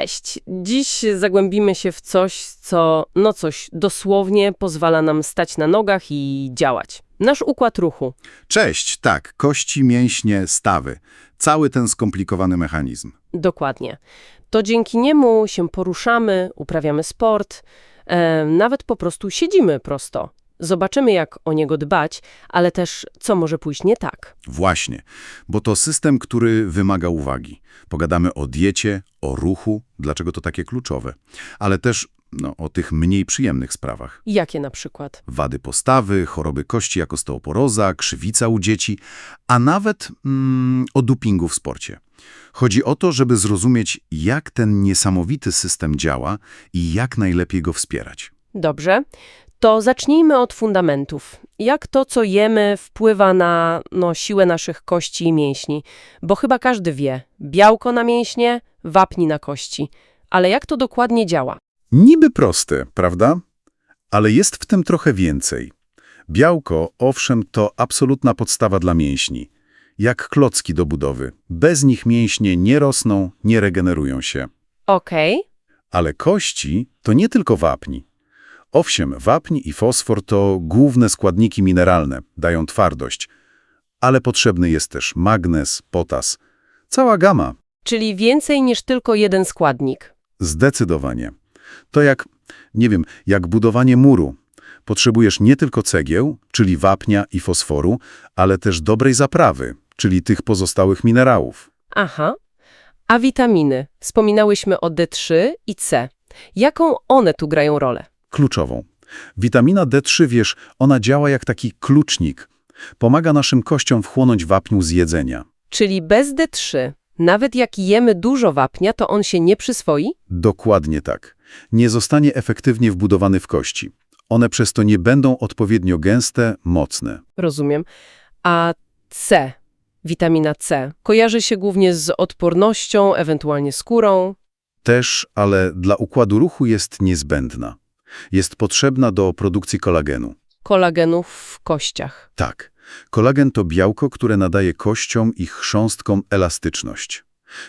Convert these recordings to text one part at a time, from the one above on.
Cześć! Dziś zagłębimy się w coś, co, no coś, dosłownie pozwala nam stać na nogach i działać. Nasz układ ruchu. Cześć, tak, kości, mięśnie, stawy. Cały ten skomplikowany mechanizm. Dokładnie. To dzięki niemu się poruszamy, uprawiamy sport, e, nawet po prostu siedzimy prosto. Zobaczymy, jak o niego dbać, ale też co może pójść nie tak. Właśnie, bo to system, który wymaga uwagi. Pogadamy o diecie, o ruchu, dlaczego to takie kluczowe, ale też no, o tych mniej przyjemnych sprawach. Jakie na przykład? Wady postawy, choroby kości jak osteoporoza, krzywica u dzieci, a nawet mm, o dopingu w sporcie. Chodzi o to, żeby zrozumieć, jak ten niesamowity system działa i jak najlepiej go wspierać. Dobrze. To zacznijmy od fundamentów. Jak to, co jemy, wpływa na no, siłę naszych kości i mięśni? Bo chyba każdy wie, białko na mięśnie, wapni na kości. Ale jak to dokładnie działa? Niby proste, prawda? Ale jest w tym trochę więcej. Białko, owszem, to absolutna podstawa dla mięśni. Jak klocki do budowy. Bez nich mięśnie nie rosną, nie regenerują się. Okej, Ale kości to nie tylko wapni. Owszem, wapń i fosfor to główne składniki mineralne, dają twardość. Ale potrzebny jest też magnez, potas. Cała gama. czyli więcej niż tylko jeden składnik. Zdecydowanie. To jak, nie wiem, jak budowanie muru. Potrzebujesz nie tylko cegieł, czyli wapnia i fosforu, ale też dobrej zaprawy, czyli tych pozostałych minerałów. Aha. A witaminy? Wspominałyśmy o D3 i C. Jaką one tu grają rolę? Kluczową. Witamina D3, wiesz, ona działa jak taki klucznik. Pomaga naszym kościom wchłonąć wapniu z jedzenia. Czyli bez D3, nawet jak jemy dużo wapnia, to on się nie przyswoi? Dokładnie tak. Nie zostanie efektywnie wbudowany w kości. One przez to nie będą odpowiednio gęste, mocne. Rozumiem. A C, witamina C, kojarzy się głównie z odpornością, ewentualnie skórą. Też, ale dla układu ruchu jest niezbędna. Jest potrzebna do produkcji kolagenu. Kolagenów w kościach. Tak. Kolagen to białko, które nadaje kościom i chrząstkom elastyczność.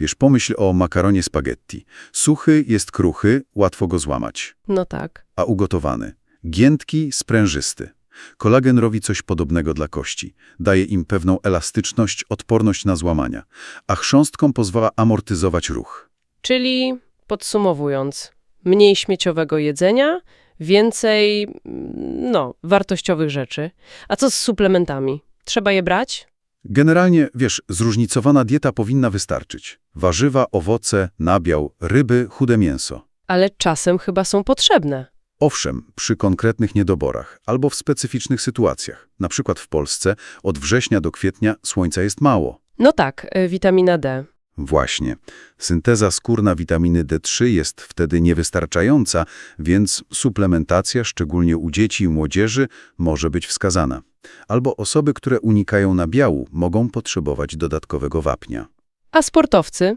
Wiesz, pomyśl o makaronie spaghetti. Suchy jest kruchy, łatwo go złamać, No tak. a ugotowany. Giętki, sprężysty. Kolagen robi coś podobnego dla kości. Daje im pewną elastyczność, odporność na złamania, a chrząstkom pozwala amortyzować ruch. Czyli, podsumowując, mniej śmieciowego jedzenia, więcej, mm, no, wartościowych rzeczy. A co z suplementami? Trzeba je brać? Generalnie, wiesz, zróżnicowana dieta powinna wystarczyć. Warzywa, owoce, nabiał, ryby, chude mięso. Ale czasem chyba są potrzebne. Owszem, przy konkretnych niedoborach albo w specyficznych sytuacjach. Na przykład w Polsce od września do kwietnia słońca jest mało. No tak, y, witamina D. Właśnie. Synteza skórna witaminy D3 jest wtedy niewystarczająca, więc suplementacja, szczególnie u dzieci i młodzieży, może być wskazana. Albo osoby, które unikają nabiału, mogą potrzebować dodatkowego wapnia. A sportowcy?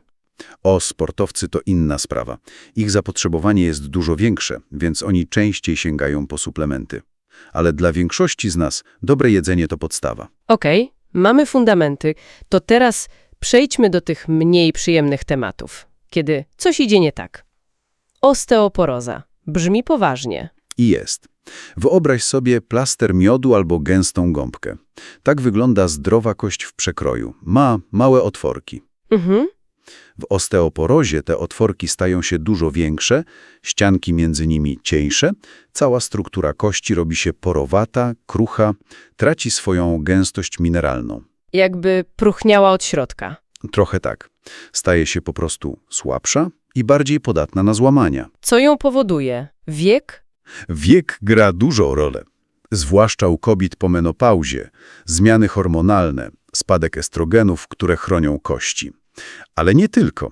O, sportowcy to inna sprawa. Ich zapotrzebowanie jest dużo większe, więc oni częściej sięgają po suplementy. Ale dla większości z nas dobre jedzenie to podstawa. Okej, mamy fundamenty. To teraz przejdźmy do tych mniej przyjemnych tematów, kiedy coś idzie nie tak. Osteoporoza. Brzmi poważnie. I jest. Wyobraź sobie plaster miodu albo gęstą gąbkę. Tak wygląda zdrowa kość w przekroju. Ma małe otworki. Mhm. W osteoporozie te otworki stają się dużo większe, ścianki między nimi cieńsze, cała struktura kości robi się porowata, krucha, traci swoją gęstość mineralną. Jakby próchniała od środka. Trochę tak. Staje się po prostu słabsza i bardziej podatna na złamania. Co ją powoduje? Wiek? Wiek gra dużą rolę, zwłaszcza u kobiet po menopauzie, zmiany hormonalne, spadek estrogenów, które chronią kości. Ale nie tylko.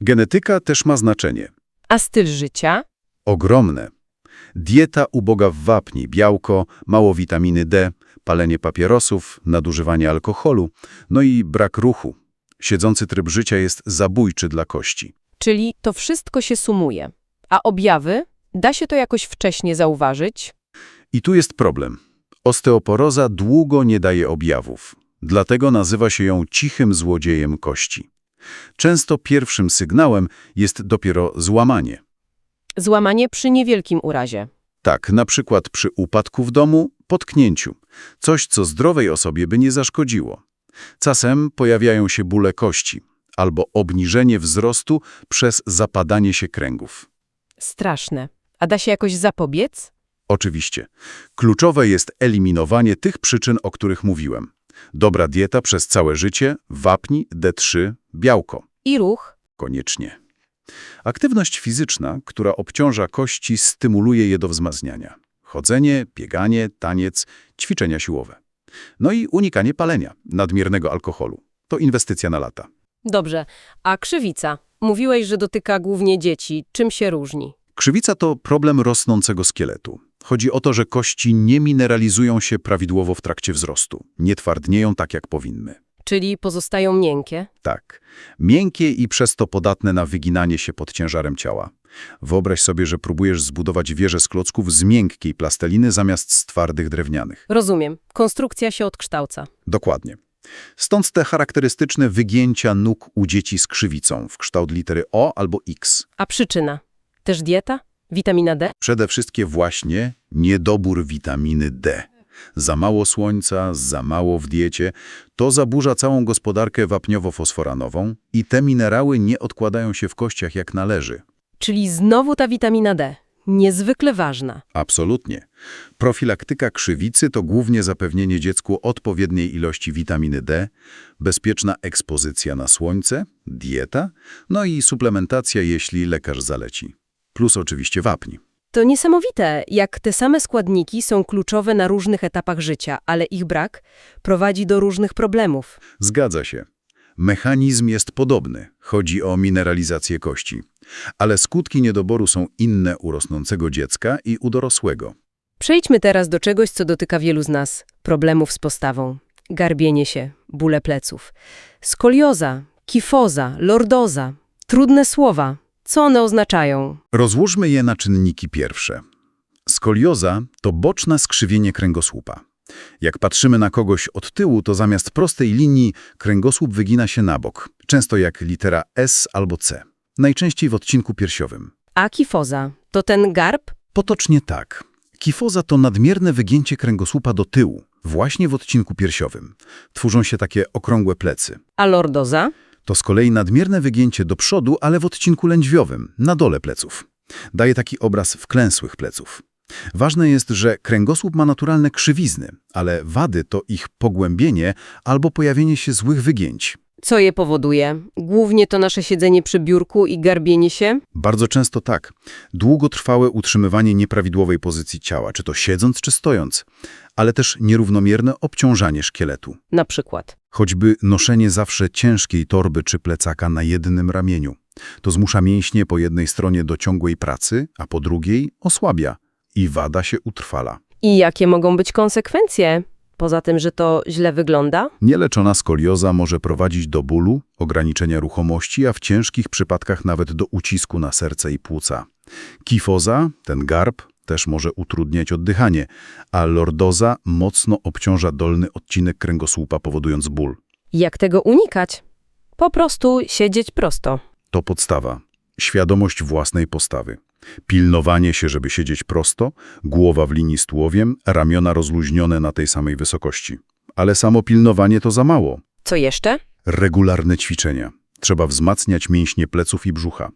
Genetyka też ma znaczenie. A styl życia? Ogromne. Dieta uboga w wapni, białko, mało witaminy D, palenie papierosów, nadużywanie alkoholu, no i brak ruchu. Siedzący tryb życia jest zabójczy dla kości. Czyli to wszystko się sumuje. A objawy? Da się to jakoś wcześnie zauważyć? I tu jest problem. Osteoporoza długo nie daje objawów. Dlatego nazywa się ją cichym złodziejem kości. Często pierwszym sygnałem jest dopiero złamanie. Złamanie przy niewielkim urazie. Tak, na przykład przy upadku w domu, potknięciu. Coś, co zdrowej osobie by nie zaszkodziło. Czasem pojawiają się bóle kości albo obniżenie wzrostu przez zapadanie się kręgów. Straszne. A da się jakoś zapobiec? Oczywiście. Kluczowe jest eliminowanie tych przyczyn, o których mówiłem. Dobra dieta przez całe życie, wapń, D3, białko. I ruch? Koniecznie. Aktywność fizyczna, która obciąża kości, stymuluje je do wzmacniania. Chodzenie, bieganie, taniec, ćwiczenia siłowe. No i unikanie palenia, nadmiernego alkoholu. To inwestycja na lata. Dobrze. A krzywica? Mówiłeś, że dotyka głównie dzieci. Czym się różni? Krzywica to problem rosnącego szkieletu. Chodzi o to, że kości nie mineralizują się prawidłowo w trakcie wzrostu, nie twardnieją tak, jak powinny. Czyli pozostają miękkie? Tak, miękkie i przez to podatne na wyginanie się pod ciężarem ciała. Wyobraź sobie, że próbujesz zbudować wieżę z klocków z miękkiej plasteliny zamiast z twardych drewnianych. Rozumiem. Konstrukcja się odkształca. Dokładnie. Stąd te charakterystyczne wygięcia nóg u dzieci z krzywicą w kształt litery O albo X. A przyczyna? Też dieta? Witamina D? Przede wszystkim właśnie niedobór witaminy D. Za mało słońca, za mało w diecie, to zaburza całą gospodarkę wapniowo-fosforanową i te minerały nie odkładają się w kościach jak należy. Czyli znowu ta witamina D. Niezwykle ważna. Absolutnie. Profilaktyka krzywicy to głównie zapewnienie dziecku odpowiedniej ilości witaminy D, bezpieczna ekspozycja na słońce, dieta, no i suplementacja, jeśli lekarz zaleci. Plus oczywiście wapń. To niesamowite, jak te same składniki są kluczowe na różnych etapach życia, ale ich brak prowadzi do różnych problemów. Zgadza się. Mechanizm jest podobny. Chodzi o mineralizację kości. Ale skutki niedoboru są inne u rosnącego dziecka i u dorosłego. Przejdźmy teraz do czegoś, co dotyka wielu z nas. Problemów z postawą. Garbienie się, bóle pleców. Skolioza, kifoza, lordoza. Trudne słowa. Co one oznaczają? Rozłóżmy je na czynniki pierwsze. Skolioza to boczne skrzywienie kręgosłupa. Jak patrzymy na kogoś od tyłu, to zamiast prostej linii kręgosłup wygina się na bok, często jak litera S albo C, najczęściej w odcinku piersiowym. A kifoza to ten garb? Potocznie tak. Kifoza to nadmierne wygięcie kręgosłupa do tyłu, właśnie w odcinku piersiowym. Tworzą się takie okrągłe plecy. A lordoza? To z kolei nadmierne wygięcie do przodu, ale w odcinku lędźwiowym, na dole pleców. Daje taki obraz wklęsłych pleców. Ważne jest, że kręgosłup ma naturalne krzywizny, ale wady to ich pogłębienie albo pojawienie się złych wygięć. Co je powoduje? Głównie to nasze siedzenie przy biurku i garbienie się? Bardzo często tak. Długotrwałe utrzymywanie nieprawidłowej pozycji ciała, czy to siedząc, czy stojąc, ale też nierównomierne obciążanie szkieletu. Na przykład. Choćby noszenie zawsze ciężkiej torby czy plecaka na jednym ramieniu. To zmusza mięśnie po jednej stronie do ciągłej pracy, a po drugiej osłabia i wada się utrwala. I jakie mogą być konsekwencje? Poza tym, że to źle wygląda? Nieleczona skolioza może prowadzić do bólu, ograniczenia ruchomości, a w ciężkich przypadkach nawet do ucisku na serce i płuca. Kifoza, ten garb, też może utrudniać oddychanie, a lordoza mocno obciąża dolny odcinek kręgosłupa, powodując ból. Jak tego unikać? Po prostu siedzieć prosto. To podstawa. Świadomość własnej postawy. Pilnowanie się, żeby siedzieć prosto, głowa w linii z tułowiem, ramiona rozluźnione na tej samej wysokości. Ale samo pilnowanie to za mało. Co jeszcze? Regularne ćwiczenia. Trzeba wzmacniać mięśnie pleców i brzucha.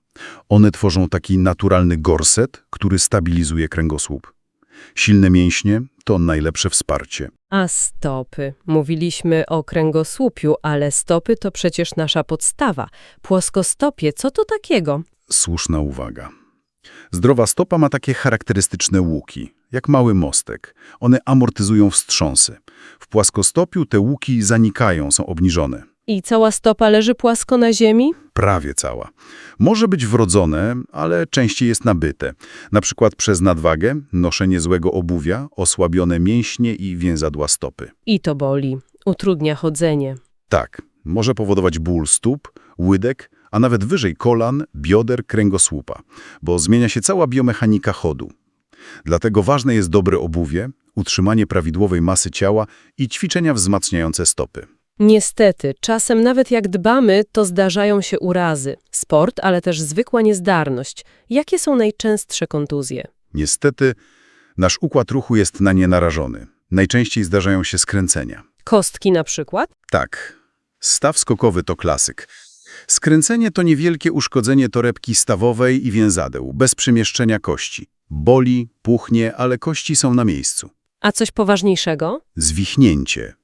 One tworzą taki naturalny gorset, który stabilizuje kręgosłup. Silne mięśnie to najlepsze wsparcie. A stopy. Mówiliśmy o kręgosłupiu, ale stopy to przecież nasza podstawa. Płoskostopie, co to takiego? Słuszna uwaga. Zdrowa stopa ma takie charakterystyczne łuki, jak mały mostek. One amortyzują wstrząsy. W płaskostopiu te łuki zanikają, są obniżone. I cała stopa leży płasko na ziemi? Prawie cała. Może być wrodzone, ale częściej jest nabyte. Na przykład przez nadwagę, noszenie złego obuwia, osłabione mięśnie i więzadła stopy. I to boli. Utrudnia chodzenie. Tak, może powodować ból stóp, łydek, a nawet wyżej kolan, bioder, kręgosłupa, bo zmienia się cała biomechanika chodu. Dlatego ważne jest dobre obuwie, utrzymanie prawidłowej masy ciała i ćwiczenia wzmacniające stopy. Niestety, czasem nawet jak dbamy, to zdarzają się urazy. Sport, ale też zwykła niezdarność. Jakie są najczęstsze kontuzje? Niestety, nasz układ ruchu jest na nie narażony. Najczęściej zdarzają się skręcenia. Kostki na przykład? Tak, staw skokowy to klasyk. Skręcenie to niewielkie uszkodzenie torebki stawowej i więzadeł, bez przemieszczenia kości. Boli, puchnie, ale kości są na miejscu. A coś poważniejszego? Zwichnięcie.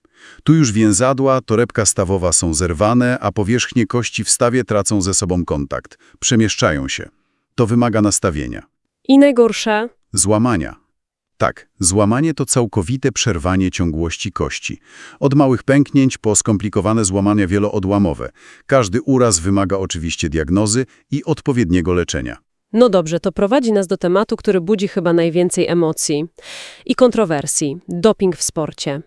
Tu już więzadła, torebka stawowa są zerwane, a powierzchnie kości w stawie tracą ze sobą kontakt. Przemieszczają się. To wymaga nastawienia. I najgorsze? Złamania. Tak, złamanie to całkowite przerwanie ciągłości kości. Od małych pęknięć po skomplikowane złamania wieloodłamowe. Każdy uraz wymaga oczywiście diagnozy i odpowiedniego leczenia. No dobrze, to prowadzi nas do tematu, który budzi chyba najwięcej emocji i kontrowersji. Doping w sporcie.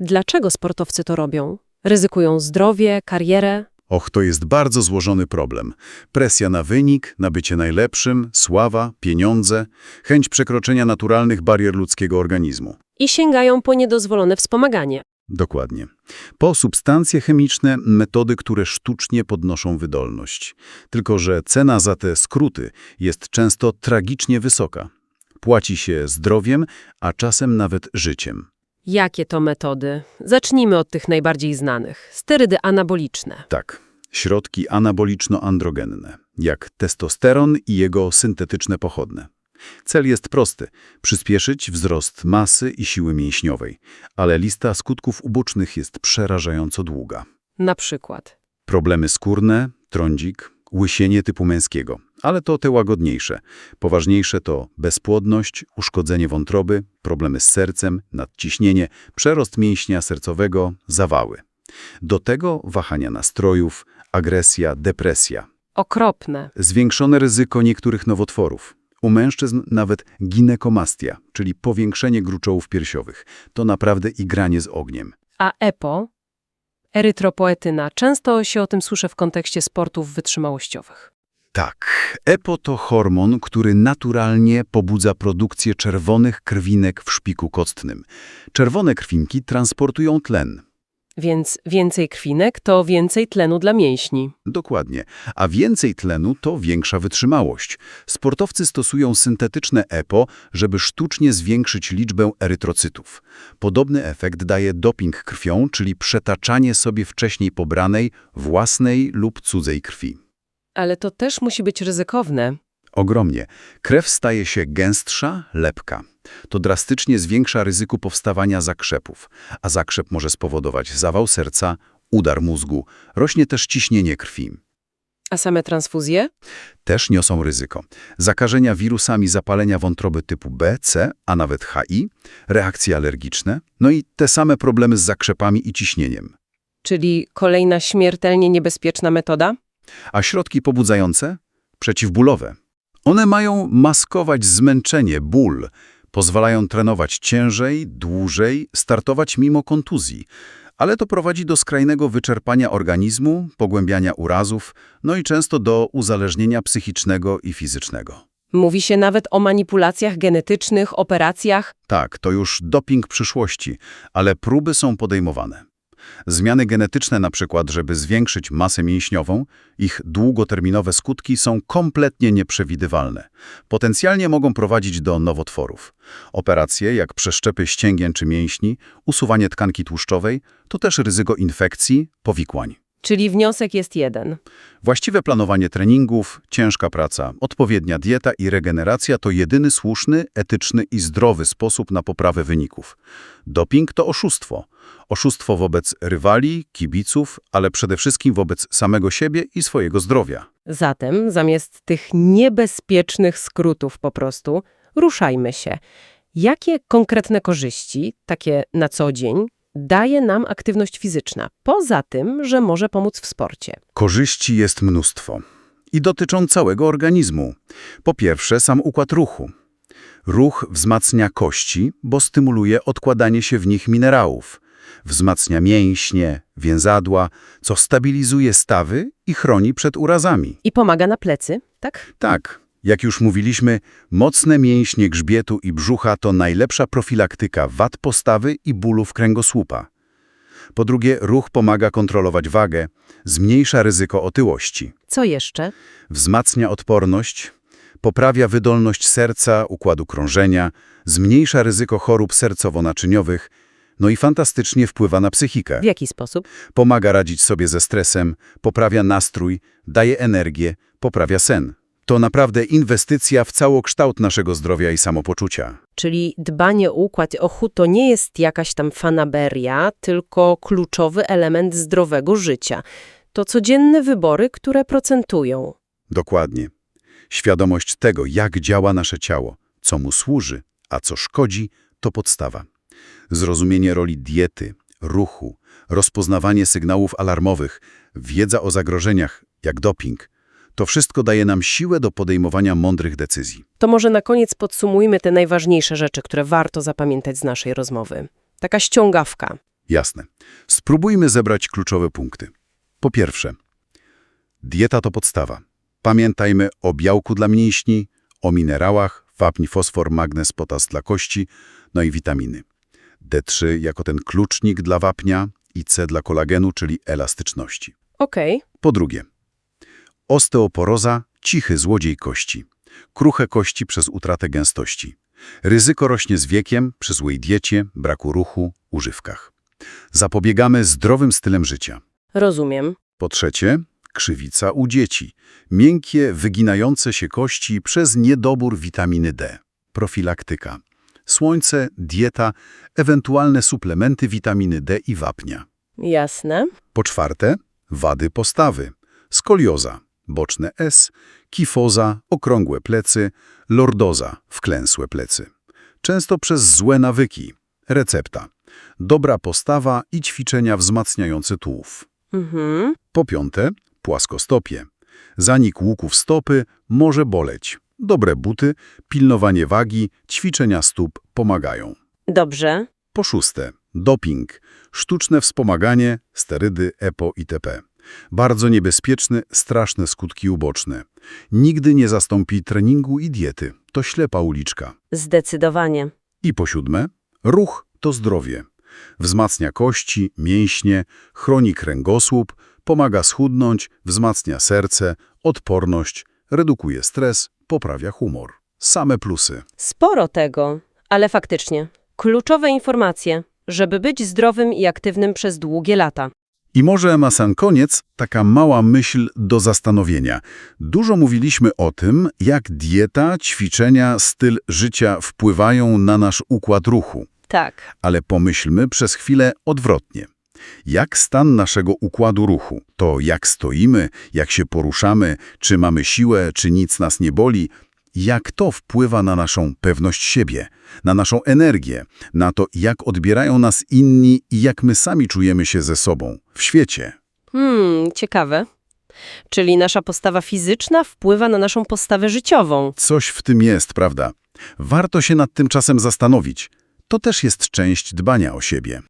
Dlaczego sportowcy to robią? Ryzykują zdrowie, karierę? Och, to jest bardzo złożony problem. Presja na wynik, na bycie najlepszym, sława, pieniądze, chęć przekroczenia naturalnych barier ludzkiego organizmu. I sięgają po niedozwolone wspomaganie. Dokładnie. Po substancje chemiczne, metody, które sztucznie podnoszą wydolność. Tylko, że cena za te skróty jest często tragicznie wysoka. Płaci się zdrowiem, a czasem nawet życiem. Jakie to metody? Zacznijmy od tych najbardziej znanych. Sterydy anaboliczne. Tak, środki anaboliczno-androgenne, jak testosteron i jego syntetyczne pochodne. Cel jest prosty – przyspieszyć wzrost masy i siły mięśniowej, ale lista skutków ubocznych jest przerażająco długa. Na przykład. Problemy skórne, trądzik, łysienie typu męskiego, ale to te łagodniejsze. Poważniejsze to bezpłodność, uszkodzenie wątroby, problemy z sercem, nadciśnienie, przerost mięśnia sercowego, zawały. Do tego wahania nastrojów, agresja, depresja. Okropne. Zwiększone ryzyko niektórych nowotworów. U mężczyzn nawet ginekomastia, czyli powiększenie gruczołów piersiowych. To naprawdę igranie z ogniem. A EPO? Erytropoetyna. Często się o tym słyszę w kontekście sportów wytrzymałościowych. Tak, EPO to hormon, który naturalnie pobudza produkcję czerwonych krwinek w szpiku kostnym. Czerwone krwinki transportują tlen. Więc więcej krwinek to więcej tlenu dla mięśni. Dokładnie. A więcej tlenu to większa wytrzymałość. Sportowcy stosują syntetyczne EPO, żeby sztucznie zwiększyć liczbę erytrocytów. Podobny efekt daje doping krwią, czyli przetaczanie sobie wcześniej pobranej, własnej lub cudzej krwi. Ale to też musi być ryzykowne. Ogromnie. Krew staje się gęstsza, lepka. To drastycznie zwiększa ryzyko powstawania zakrzepów, a zakrzep może spowodować zawał serca, udar mózgu, rośnie też ciśnienie krwi. A same transfuzje? Też niosą ryzyko. Zakażenia wirusami zapalenia wątroby typu B, C, a nawet HI, reakcje alergiczne, no i te same problemy z zakrzepami i ciśnieniem. Czyli kolejna śmiertelnie niebezpieczna metoda? A środki pobudzające? Przeciwbólowe. One mają maskować zmęczenie, ból, pozwalają trenować ciężej, dłużej, startować mimo kontuzji, ale to prowadzi do skrajnego wyczerpania organizmu, pogłębiania urazów, no i często do uzależnienia psychicznego i fizycznego. Mówi się nawet o manipulacjach genetycznych, operacjach. Tak, to już doping przyszłości, ale próby są podejmowane. Zmiany genetyczne na przykład, żeby zwiększyć masę mięśniową, ich długoterminowe skutki są kompletnie nieprzewidywalne. Potencjalnie mogą prowadzić do nowotworów. Operacje jak przeszczepy ścięgien czy mięśni, usuwanie tkanki tłuszczowej, to też ryzyko infekcji, powikłań. Czyli wniosek jest jeden. Właściwe planowanie treningów, ciężka praca, odpowiednia dieta i regeneracja to jedyny słuszny, etyczny i zdrowy sposób na poprawę wyników. Doping to oszustwo. Oszustwo wobec rywali, kibiców, ale przede wszystkim wobec samego siebie i swojego zdrowia. Zatem zamiast tych niebezpiecznych skrótów po prostu, ruszajmy się. Jakie konkretne korzyści, takie na co dzień, daje nam aktywność fizyczna, poza tym, że może pomóc w sporcie? Korzyści jest mnóstwo i dotyczą całego organizmu. Po pierwsze, sam układ ruchu. Ruch wzmacnia kości, bo stymuluje odkładanie się w nich minerałów. Wzmacnia mięśnie, więzadła, co stabilizuje stawy i chroni przed urazami. I pomaga na plecy, tak? Tak, jak już mówiliśmy, mocne mięśnie grzbietu i brzucha to najlepsza profilaktyka wad postawy i bólów kręgosłupa. Po drugie, ruch pomaga kontrolować wagę, zmniejsza ryzyko otyłości, Co jeszcze? wzmacnia odporność, poprawia wydolność serca, układu krążenia, zmniejsza ryzyko chorób sercowo-naczyniowych, no i fantastycznie wpływa na psychikę. W jaki sposób? Pomaga radzić sobie ze stresem, poprawia nastrój, daje energię, poprawia sen. To naprawdę inwestycja w całokształt naszego zdrowia i samopoczucia. Czyli dbanie o układ ochu to nie jest jakaś tam fanaberia, tylko kluczowy element zdrowego życia. To codzienne wybory, które procentują. Dokładnie. Świadomość tego, jak działa nasze ciało, co mu służy, a co szkodzi, to podstawa. Zrozumienie roli diety, ruchu, rozpoznawanie sygnałów alarmowych, wiedza o zagrożeniach, jak doping, to wszystko daje nam siłę do podejmowania mądrych decyzji. To może na koniec podsumujmy te najważniejsze rzeczy, które warto zapamiętać z naszej rozmowy. Taka ściągawka. Jasne. Spróbujmy zebrać kluczowe punkty. Po pierwsze, dieta to podstawa. Pamiętajmy o białku dla mięśni, o minerałach, wapń, fosfor, magnez, potas dla kości, no i witaminy. D3 jako ten klucznik dla wapnia i C dla kolagenu, czyli elastyczności. Okej, Po drugie, osteoporoza, cichy złodziej kości. Kruche kości przez utratę gęstości. Ryzyko rośnie z wiekiem przy złej diecie, braku ruchu, używkach. Zapobiegamy zdrowym stylem życia. rozumiem. Po trzecie, krzywica u dzieci. Miękkie, wyginające się kości przez niedobór witaminy D. Profilaktyka. Słońce, dieta, ewentualne suplementy witaminy D i wapnia. Jasne. Po czwarte, wady postawy. Skolioza, boczne S, kifoza, okrągłe plecy, lordoza, wklęsłe plecy. Często przez złe nawyki. Recepta. Dobra postawa i ćwiczenia wzmacniające tułów. Mhm. Po piąte, płaskostopie. Zanik łuków stopy może boleć. Dobre buty, pilnowanie wagi, ćwiczenia stóp pomagają. Dobrze. Po szóste, doping, sztuczne wspomaganie, sterydy, EPO itp. Bardzo niebezpieczny, straszne skutki uboczne. Nigdy nie zastąpi treningu i diety. To ślepa uliczka. Zdecydowanie. I po siódme, ruch to zdrowie. Wzmacnia kości, mięśnie, chroni kręgosłup, pomaga schudnąć, wzmacnia serce, odporność, redukuje stres, poprawia humor. Same plusy. Sporo tego, ale faktycznie. Kluczowe informacje, żeby być zdrowym i aktywnym przez długie lata. I może na sam koniec taka mała myśl do zastanowienia. Dużo mówiliśmy o tym, jak dieta, ćwiczenia, styl życia wpływają na nasz układ ruchu. Tak. Ale pomyślmy przez chwilę odwrotnie. Jak stan naszego układu ruchu, to jak stoimy, jak się poruszamy, czy mamy siłę, czy nic nas nie boli, jak to wpływa na naszą pewność siebie, na naszą energię, na to, jak odbierają nas inni i jak my sami czujemy się ze sobą w świecie. Hmm, ciekawe. Czyli nasza postawa fizyczna wpływa na naszą postawę życiową. Coś w tym jest, prawda? Warto się nad tym czasem zastanowić. To też jest część dbania o siebie.